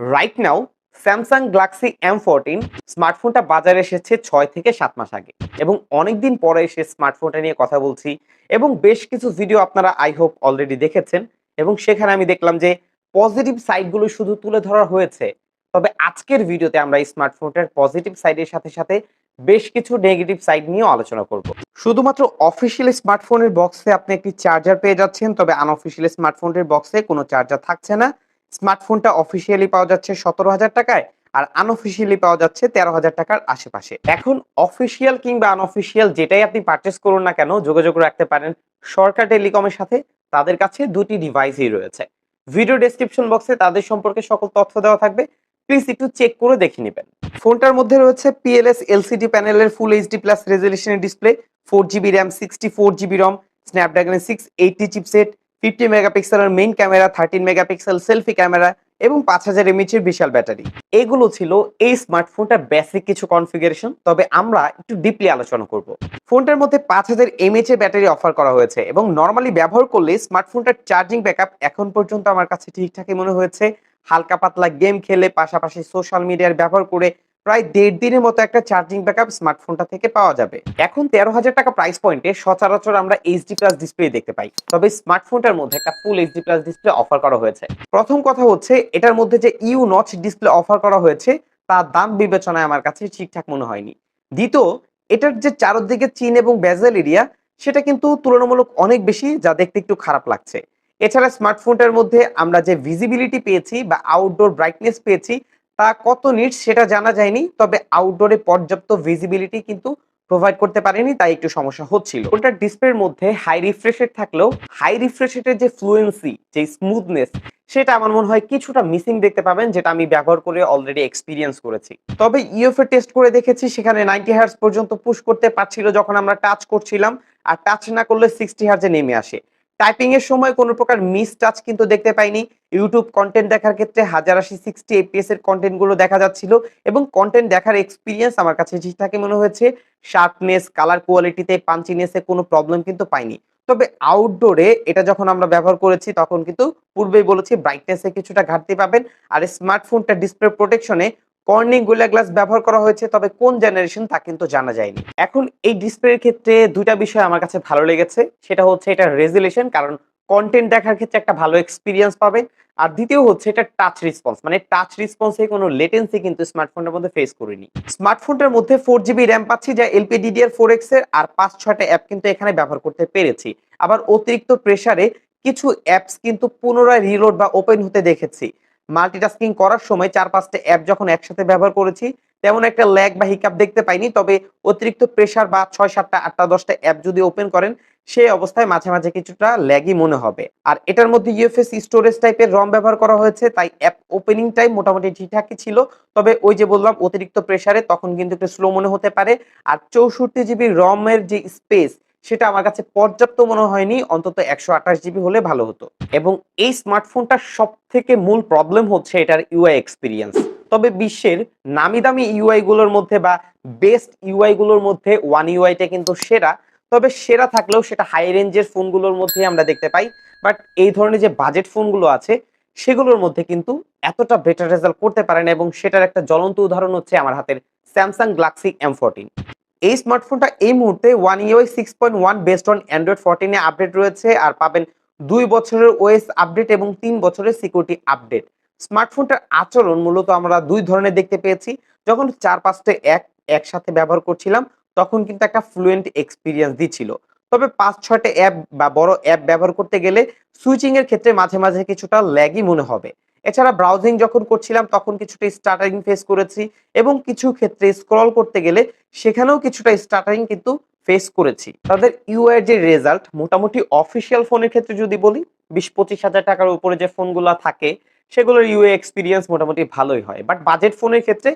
Right now Samsung Galaxy M fourteen স্মার্টফোনটা বাজারে এসেছে ছয় থেকে সাত মাস আগে এবং অনেকদিন পরে এসে স্মার্টফোনটা নিয়ে কথা বলছি এবং বেশ কিছু ভিডিও আপনারা আই হোপ অলরেডি দেখেছেন এবং সেখানে আমি দেখলাম যে পজিটিভ সাইডগুলো শুধু তুলে ধরা হয়েছে। তবে আজকের ভিডিওতে আমরা এই স্মার্টফোনটার পজিটিভ সাইডের সাথে সাথে বেশ কিছু নেগেটিভ সাইড নিয়েও আলোচনা করব। শুধুমাত্র অফিসিয়াল স্মার্টফোনের বক্সে আপনি একটি চার্জার পেয়ে যাচ্ছেন, তবে আনঅফিসিয়াল স্মার্টফোনের বক্সে কোনো চার্জার থাকছে না। স্মার্টফোনটা অফিসিয়ালি পাওয়া যাচ্ছে সতেরো হাজার টাকায় আর আনঅফিসিয়ালি পাওয়া যাচ্ছে তেরো হাজার টাকার আশেপাশে। এখন অফিসিয়াল কিংবা আনঅফিসিয়াল যেটাই আপনি পারচেস করুন না কেন, যোগাযোগ রাখতে পারেন সরকার টেলিকমের সাথে, তাদের কাছে দুটি ডিভাইসই রয়েছে। ভিডিও ডেসক্রিপশন বক্সে তাদের সম্পর্কে সকল তথ্য দেওয়া থাকবে। প্লিজ একটু চেক করে দেখে নেবেন। ফোনটার মধ্যে রয়েছে পিএলএস এলসিডি প্যানেলের full HD plus রেজলিউশনের display four GB RAM sixty four GB ROM স্ন্যাপড্রাগনের six eighty chipset fifty মেগাপিক্সেলের main camera thirteen megapixel selfie camera এবং পাঁচ হাজার এমএচের বিশাল ব্যাটারি। এগুলো ছিল এই স্মার্টফোনটার বেসিক কিছু কনফিগারেশন তবে আমরা একটু ডিপলি আলোচনা করব। ফোনটার মধ্যে পাঁচ হাজার এমএচ এর ব্যাটারি অফার করা হয়েছে এবং নর্মালি ব্যবহার করলে স্মার্টফোনটার চার্জিং ব্যাকআপ এখন পর্যন্ত আমার কাছে ঠিকঠাকই মনে হয়েছে। হালকা পাতলা গেম খেলে, পাশাপাশি সোশ্যাল মিডিয়ার ব্যবহার করে প্রায় দেড় দিনের মতো একটা চার্জিং ব্যাকআপ স্মার্টফোনটা থেকে পাওয়া যাবে। এখন তেরো হাজার টাকা প্রাইস পয়েন্টে সচরাচর আমরা এইচডি প্লাস ডিসপ্লে দেখতে পাই। তবে স্মার্টফোনটার মধ্যে একটা full HD plus display offer করা হয়েছে। প্রথম কথা হচ্ছে, এটার মধ্যে যে ইউ নচ ডিসপ্লে অফার করা হয়েছে তার দাম বিবেচনায় আমার কাছে ঠিকঠাক মনে হয়নি। দ্বিতীয়, এটার যে চারদিকে চিন এবং বেজেল এরিয়া সেটা কিন্তু তুলনামূলক অনেক বেশি, যা দেখতে একটু খারাপ লাগছে। এছাড়া স্মার্টফোনটার মধ্যে আমরা যে ভিজিবিলিটি পেয়েছি বা আউটডোর ব্রাইটনেস পেয়েছি তা কত নিট সেটা জানা যায়নি, তবে আউটডোরে পর্যাপ্ত ভিজিবিলিটি কিন্তু প্রোভাইড করতে পারেনি, তাই একটু সমস্যা হচ্ছিল। ওটার ডিসপ্লের মধ্যে হাই রিফ্রেশ রেট থাকলেও হাই রিফ্রেশ রেটের যে ফ্লুয়েন্সি যে স্মুথনেস সেটা আমার মনে হয় কিছুটা মিসিং দেখতে পাবেন, যেটা আমি ব্যবহার করে অলরেডি এক্সপিরিয়েন্স করেছি। তবে ইউএফএ টেস্ট করে দেখেছি, সেখানে নাইনটি হার্স পর্যন্ত পুশ করতে পারছিল যখন আমরা টাচ করছিলাম, আর টাচ না করলে সিক্সটি হার্সে নেমে আসে। টাইপিং এর সময় কোনো প্রকার মিস টাচ কিন্তু দেখতে পাইনি। ইউটিউব কন্টেন্ট দেখার ক্ষেত্রে হাজার আশি সিক্সটি এপিএস এর কন্টেন্টগুলো দেখা যাচ্ছিল এবং কন্টেন্ট দেখার এক্সপিরিয়েন্স আমার কাছে ঠিকঠাকই মনে হয়েছে। শার্পনেস কালার কোয়ালিটিতে পাঞ্চিনেসে কোনো প্রবলেম কিন্তু পাইনি। তবে আউটডোরে এটা যখন আমরা ব্যবহার করেছি তখন কিন্তু পূর্বেই বলেছি ব্রাইটনেসে কিছুটা ঘাটতি পাবেন। আর স্মার্টফোনটা ডিসপ্লে প্রোটেকশনে কর্নিং গোলা গ্লাস ব্যবহার করা হয়েছে, তবে কোন জেনারেশন তা কিন্তু জানা যায়নি। এখন এই ডিসপ্লের ক্ষেত্রে দুইটা বিষয় আমার কাছে ভালো লেগেছে। সেটা হচ্ছে এটা রেজুলেশন কারণ কন্টেন্ট দেখার ক্ষেত্রে একটা ভালো এক্সপিরিয়েন্স পাবেন আর দ্বিতীয় হচ্ছে এটা টাচ রেসপন্স মানে টাচ রেসপন্সে কোনো লেটেন্সি কিন্তু স্মার্টফোনের মধ্যে ফেস করিনি। স্মার্টফোনটার মধ্যে ফোর জিবি র্যাম পাচ্ছি, যা এলপিডিডিআর ফোর এক্সের আর পাঁচ ছয়টা অ্যাপ কিন্তু এখানে ব্যবহার করতে পেরেছি। আবার অতিরিক্ত প্রেসারে কিছু অ্যাপস কিন্তু পুনরায় রিলোড বা ওপেন হতে দেখেছি। মাল্টিটাস্কিং করার সময় চার পাঁচটা অ্যাপ যখন একসাথে ব্যবহার করেছি, তেমন একটা ল্যাগ বা হিকাপ দেখতে পাইনি। তবে অতিরিক্ত প্রেশার বা ছয় সাতটা আটটা দশটা অ্যাপ যদি ওপেন করেন, সেই অবস্থায় মাঝে মাঝে কিছুটা ল্যাগই মনে হবে। আর এটার মধ্যে ইউএফএস স্টোরেজ টাইপের রম ব্যবহার করা হয়েছে, তাই অ্যাপ ওপেনিং টাইম মোটামুটি ঠিকঠাকই ছিল। তবে ওই যে বললাম, অতিরিক্ত প্রেশারে তখন কিন্তু একটু স্লো মনে হতে পারে। আর চৌষট্টি জিবি রমের যে স্পেস সেটা আমার কাছে পর্যাপ্ত মনে হয়নি, অন্তত একশো আঠাশ জিবি হলে ভালো হতো। এবং এই স্মার্টফোনটার সব থেকে মূল প্রবলেম হচ্ছে এটার ইউআই এক্সপিরিয়েন্স তবে বিশ্বের নামি দামি ইউআই গুলোর মধ্যে বা বেস্ট ইউআই গুলোর মধ্যে ওয়ান ইউআইটা কিন্তু সেরা। তবে সেরা থাকলেও সেটা হাই রেঞ্জের ফোনগুলোর মধ্যে আমরা দেখতে পাই। বাট এই ধরনের যে বাজেট ফোনগুলো আছে, সেগুলোর মধ্যে কিন্তু এতটা বেটার রেজাল্ট করতে পারে না এবং সেটার একটা জ্বলন্ত উদাহরণ হচ্ছে আমার হাতের স্যামসাং গ্লাক্সি এম ফোরটিন এই স্মার্টফোনটা এই মুহূর্তে One UI six point one based on Android ফোরটিনে update রয়েছে আর পাবেন দুই বছরের ওএস আপডেট এবং তিন বছরের সিকিউরিটি আপডেট স্মার্টফোনটার আচরণ মূলত আমরা দুই ধরনের দেখতে পেয়েছি। যখন চার পাঁচটা এক একসাথে ব্যবহার করছিলাম, তখন কিন্তু একটা ফ্লুয়েন্ট এক্সপিরিয়েন্স দিচ্ছিল। তবে পাঁচ ছয়টা অ্যাপ বা বড় অ্যাপ ব্যবহার করতে গেলে সুইচিং এর ক্ষেত্রে মাঝে মাঝে কিছুটা ল্যাগই মনে হবে। এছাড়া ব্রাউজিং যখন করছিলাম, তখন কিছুটা স্টার্টারিং ফেস করেছি এবং কিছু ক্ষেত্রে স্ক্রল করতে গেলে সেখানেও কিছুটা স্টার্টারিং কিন্তু ফেস করেছি। তাদের ইউআই যে রেজাল্ট মোটামুটি অফিসিয়াল ফোনের ক্ষেত্রে যদি বলি, বিশ পঁচিশ হাজার টাকার উপরে যে ফোনগুলো থাকে, সেগুলোর ইউএ এক্সপিরিয়েন্স মোটামুটি ভালোই হয়। বাট বাজেট ফোনের ক্ষেত্রে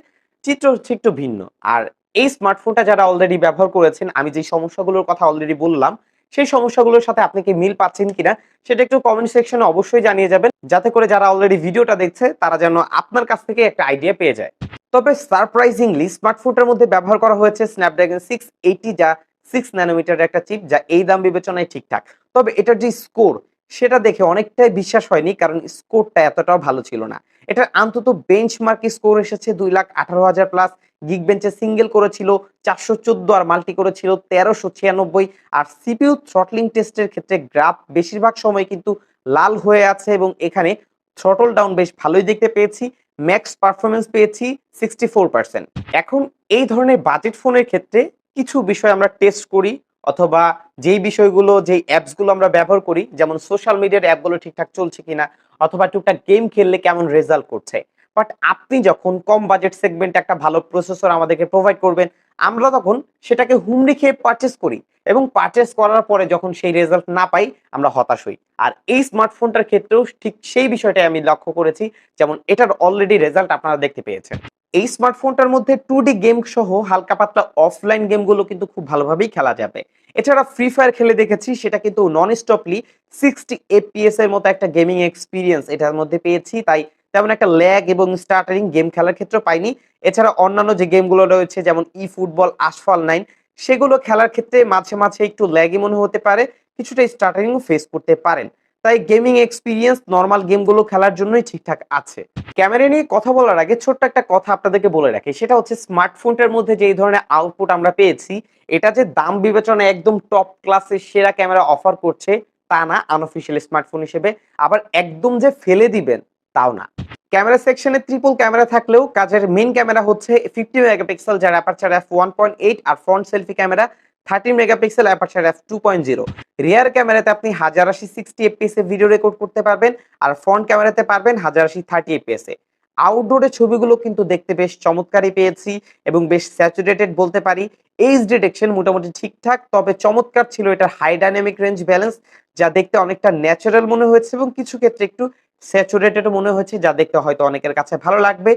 চিত্র হচ্ছে একটু ভিন্ন। আর এই স্মার্টফোনটা যারা অলরেডি ব্যবহার করেছেন, আমি যে সমস্যাগুলোর কথা অলরেডি বললাম সেই সমস্যাগুলোর সাথে আপনি কি মিল পাচ্ছেন কিনা সেটা একটু কমেন্ট সেকশনে অবশ্যই জানিয়ে যাবেন। যাতে করে যারা অলরেডি ভিডিওটা দেখছে, তারা যেন আপনার কাছ থেকে একটা আইডিয়া পেয়ে যায়। তবে সারপ্রাইজিংলি স্মার্টফোনটার মধ্যে ব্যবহার করা হয়েছে স্ন্যাপড্রাগন সিক্স এইটি যা সিক্স ন্যানোমিটারের একটা চিপ যা এই দাম বিবেচনায় ঠিকঠাক। তবে এটার যে স্কোর সেটা দেখে অনেকটাই বিশ্বাস হয়নি, কারণ স্কোরটা এতটাও ভালো ছিল না। এটার অন্তত বেঞ্চ মার্ক স্কোর এসেছে দুই লাখ আঠারো হাজার প্লাস গিগ বেঞ্চে সিঙ্গেল করেছিল চারশো চোদ্দ আর মাল্টি করেছিল তেরোশো ছিয়ানব্বই। আর সিপিইউ থ্রটলিং টেস্টের ক্ষেত্রে গ্রাফ বেশিরভাগ সময় কিন্তু লাল হয়ে আছে এবং এখানে থ্রটল ডাউন বেশ ভালোই দেখতে পেয়েছি। ম্যাক্স পারফরমেন্স পেয়েছি সিক্সটি ফোর পার্সেন্ট এখন এই ধরনের বাজেট ফোনের ক্ষেত্রে কিছু বিষয় আমরা টেস্ট করি। অথবা যেই বিষয়গুলো, যেই অ্যাপসগুলো আমরা ব্যবহার করি, যেমন সোশ্যাল মিডিয়ার অ্যাপগুলো ঠিকঠাক চলছে কিনা, অথবা টুকটাক গেম খেললে কেমন রেজাল্ট করছে। বাট আপনি যখন কম বাজেট সেগমেন্টে একটা ভালো প্রসেসর আমাদেরকে প্রোভাইড করবেন, আমরা তখন সেটাকে হুমড়ি খেয়ে পারচেস করি এবং পারচেস করার পরে যখন সেই রেজাল্ট না পাই, আমরা হতাশ হই। আর এই স্মার্টফোনটার ক্ষেত্রেও ঠিক সেই বিষয়টাই আমি লক্ষ্য করেছি, যেমন এটার অলরেডি রেজাল্ট আপনারা দেখতে পেয়েছেন। এই স্মার্টফোনটার মধ্যে টু ডি গেম সহ হালকা পাতলা অফলাইন গেমগুলো কিন্তু খুব ভালোভাবেই খেলা যাবে। এছাড়া ফ্রি ফায়ার খেলে দেখেছি, সেটা কিন্তু নন স্টপলি সিক্সটি এপিএস এর মতো একটা গেমিং এক্সপিরিয়েন্স এটার মধ্যে পেয়েছি। তাই তেমন একটা ল্যাগ এবং স্টার্টারিং গেম খেলার ক্ষেত্রে পাইনি। এছাড়া অন্যান্য যে গেমগুলো রয়েছে, যেমন ই ফুটবল আশফাল নাইন সেগুলো খেলার ক্ষেত্রে মাঝে মাঝে একটু ল্যাগই মনে হতে পারে, কিছুটা স্টার্টারিং ফেস করতে পারেন। তাই গেমিং এক্সপিরিয়েন্স নর্মাল গেমগুলো খেলার জন্যই ঠিকঠাক আছে। ক্যামেরা নিয়ে কথা বলার আগে ছোট্ট একটা কথা আপনাদেরকে বলে রাখি, সেটা হচ্ছে স্মার্টফোনটার মধ্যে যে ধরনের আউটপুট আমরা পেয়েছি, এটা যে দাম বিবেচনায় একদম টপ ক্লাসের সেরা ক্যামেরা অফার করছে, তা না আনঅফিসিয়াল স্মার্টফোন হিসেবে। আবার একদম যে ফেলে দিবেন, তাও না। ক্যামেরা সেকশনে ট্রিপল ক্যামেরা থাকলেও কাজের মেন ক্যামেরা হচ্ছে ফিফটি মেগাপিক্সেল যার aperture F one point eight আর front selfie camera. Thirty megapixel aperture F two point zero. Rear ক্যামেরাতে আপনি হাজার আশি সিক্সটি এফপিএস এ ভিডিও রেকর্ড করতে পারবেন আর ফ্রন্ট ক্যামেরাতে পারবেন হাজার আশি থার্টি এফপিএস এ। আউটডোরে ছবিগুলো কিন্তু দেখতে বেশ চমৎকারই পেয়েছি এবং বেশ স্যাচুরেটেড বলতে পারি। এইচ ডিটেকশন মোটামুটি ঠিকঠাক, তবে চমৎকার ছিল এটার হাই ডাইনামিক রেঞ্জ ব্যালেন্স যা দেখতে অনেকটা ন্যাচারাল মনে হয়েছে এবং কিছু ক্ষেত্রে একটু স্যাচুরেটেড মনে হচ্ছে, যা দেখতে হয়তো অনেকের কাছে ভালো লাগবে।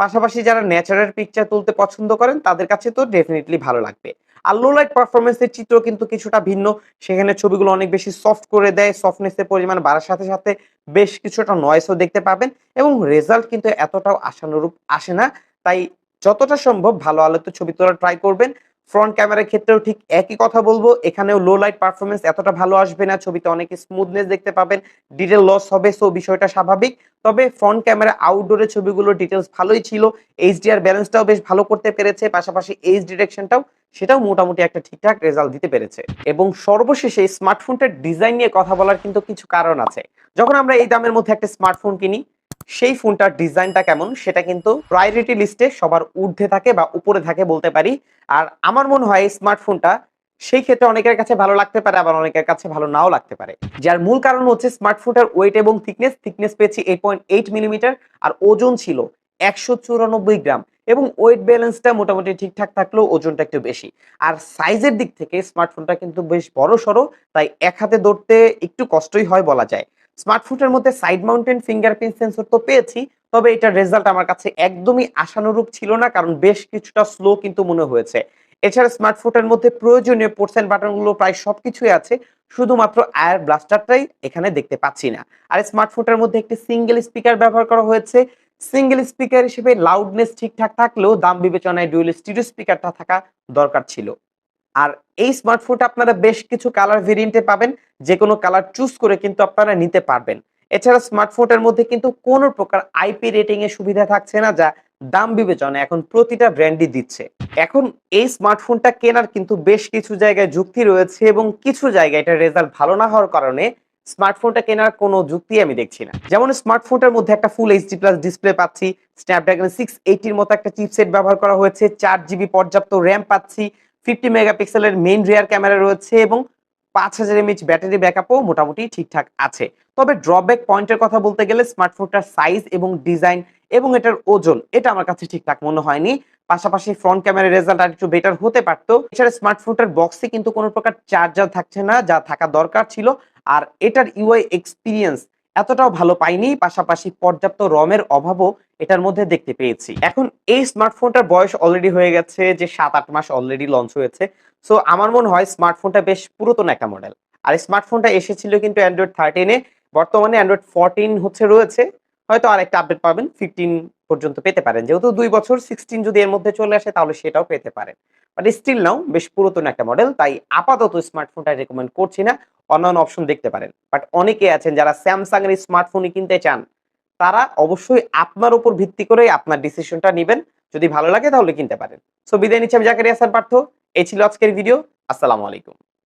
পাশাপাশি যারা ন্যাচারাল পিকচার তুলতে পছন্দ করেন, তাদের কাছে তো ডেফিনেটলি ভালো লাগবে। আর লো লাইট পারফরমেন্সের চিত্র কিন্তু কিছুটা ভিন্ন। সেখানে ছবিগুলো অনেক বেশি সফট করে দেয় সফটনেসের পরিমাণ বাড়ার সাথে সাথে বেশ কিছুটা নয়েসও দেখতে পাবেন এবং রেজাল্ট কিন্তু এতটাও আশানুরূপ আসে না। তাই যতটা সম্ভব ভালো আলোতে ছবি তোলার ট্রাই করবেন। ফ্রন্ট ক্যামেরার ক্ষেত্রেও ঠিক একই কথা বলব। এখানেও লো লাইট পারফরমেন্স এতটা ভালো আসবে না। ছবিতে অনেক স্মুথনেস দেখতে পাবেন ডিটেল লস হবে সো বিষয়টা স্বাভাবিক। তবে ফ্রন্ট ক্যামেরা আউটডোরের ছবিগুলো ডিটেলস ভালোই ছিল। এইচডিআর ব্যালেন্সটাও বেশ ভালো করতে পেরেছে। পাশাপাশি এইচ ডিরেকশনটাও সেটাও মোটামুটি একটা ঠিকঠাক রেজাল্ট দিতে পেরেছে। এবং সর্বশেষে স্মার্টফোনটার ডিজাইন নিয়ে কথা বলার কিন্তু কিছু কারণ আছে। যখন আমরা এই দামের মধ্যে একটা স্মার্টফোন কিনি সেই ফোনটার ডিজাইনটা কেমন সেটা কিন্তু প্রায়োরিটি লিস্টে সবার ঊর্ধ্বে থাকে বা উপরে থাকে বলতে পারি। আর আমার মনে হয় স্মার্টফোনটা সেই ক্ষেত্রে অনেকের কাছে ভালো লাগতে পারে, আবার অনেকের কাছে ভালো নাও লাগতে পারে। যার মূল কারণ হচ্ছে স্মার্টফোনটার ওয়েট এবং থিকনেস থিকনেস পেয়েছি এইট পয়েন্ট এইট মিলিমিটার আর ওজন ছিল একশো চুরানব্বই গ্রাম এবং ওয়েট ব্যালেন্সটা মোটামুটি ঠিকঠাক থাকলেও ওজনটা একটু বেশি। আর সাইজের দিক থেকে স্মার্টফোনটা কিন্তু বেশ বড় সড়ো তাই এক হাতে ধরতে একটু কষ্টই হয় বলা যায়। স্মার্টফোনের মধ্যে সাইড মাউন্টেন ফিঙ্গারপ্রিন্ট সেন্সর তো পেয়েছি, তবে এটার রেজাল্ট আমার কাছে একদমই আশানুরূপ ছিল না, কারণ বেশ কিছুটা স্লো কিন্তু মনে হয়েছে। এছাড়া স্মার্টফোনের মধ্যে প্রয়োজনীয় পোর্টস এন্ড বাটনগুলো প্রায় সবকিছুই আছে, শুধুমাত্র আয়ার ব্লাস্টারটাই এখানে দেখতে পাচ্ছি না। আর স্মার্টফোনটার মধ্যে একটি সিঙ্গেল স্পিকার ব্যবহার করা হয়েছে। সিঙ্গেল স্পিকার হিসেবে লাউডনেস ঠিকঠাক থাকলেও দাম বিবেচনায় ডুয়েল স্টিরিও স্পিকারটা থাকা দরকার ছিল। আর এই স্মার্টফোনটা আপনারা বেশ কিছু কালার ভেরিয়েন্টে পাবেন যে কোনো কালার চুজ করে কিন্তু আপনারা নিতে পারবেন। এছাড়া স্মার্টফোনের মধ্যে কিন্তু কোনো প্রকার আইপি রেটিং এর সুবিধা থাকছে না, যা দাম বিবেচনায় এখন প্রতিটা ব্র্যান্ডই দিচ্ছে। এখন এই স্মার্টফোনটা কেনার কিন্তু বেশ কিছু জায়গায় যুক্তি রয়েছে এবং কিছু জায়গায় এটা রেজাল্ট ভালো না হওয়ার কারণে স্মার্টফোনটা কেনার কোনো যুক্তি আমি দেখছি না। যেমন স্মার্টফোনটার মধ্যে একটা ফুল এইচডি প্লাস ডিসপ্লে পাচ্ছি স্ন্যাপড্রাগন সিক্স এইটির মতো একটা চিপসেট ব্যবহার করা হয়েছে, চার জিবি পর্যাপ্ত র্যাম পাচ্ছি ফিফটি মেগাপিক্সেলের মেইন রিয়ার ক্যামেরা রয়েছে এবং পাঁচ হাজার এমএইচ ব্যাটারি ব্যাকআপও মোটামুটি ঠিকঠাক আছে। তবে ড্রব্যাক পয়েন্টের কথা বলতে গেলে স্মার্টফোনটার সাইজ এবং ডিজাইন এবং এটার ওজন, এটা আমার কাছে ঠিকঠাক মনে হয়নি। পাশাপাশি ফ্রন্ট ক্যামেরার রেজাল্ট আর একটু বেটার হতে পারতো। এছাড়া স্মার্টফোনটার বক্সে কিন্তু কোনো প্রকার চার্জার থাকছে না, যা থাকা দরকার ছিল। আর এটার ইউআই এক্সপিরিয়েন্স এতটাও ভালো পাইনি, পাশাপাশি পর্যাপ্ত রমের অভাবও এটার মধ্যে দেখতে পেয়েছি। এখন এই স্মার্টফোনটার বয়স অলরেডি হয়ে গেছে যে সাত আট মাস অলরেডি লঞ্চ হয়েছে। সো আমার মনে হয় স্মার্টফোনটা বেশ পুরাতন একটা মডেল আর স্মার্টফোনটা এসেছিল কিন্তু অ্যান্ড্রয়েড থার্টিনে বর্তমানে অ্যান্ড্রয়েড ফোরটিন হচ্ছে রয়েছে। হয়তো আর একটা আপডেট পাবেন ফিফটিন পর্যন্ত পেতে পারেন। যেহেতু দুই বছর সিক্সটিন যদি এর মধ্যে চলে আসে, তাহলে সেটাও পেতে পারেন। বাট স্টিল নাও বেশ পুরাতন একটা মডেল তাই আপাতত স্মার্টফোনটা রেকমেন্ড করছি না। অন্যান্য অপশন দেখতে পারেন। বাট অনেকে আছেন যারা স্যামসাং এর স্মার্টফোনই কিনতে চান, তারা অবশ্যই আপনার উপর ভিত্তি করে আপনার ডিসিশনটা নেবেন। যদি ভালো লাগে তাহলে কিনতে পারেন। সো বিদায় নিচ্ছি আমি জাকারিয়া স্যার পার্থ। এই ছিল আজকের ভিডিও আসসালামু আলাইকুম।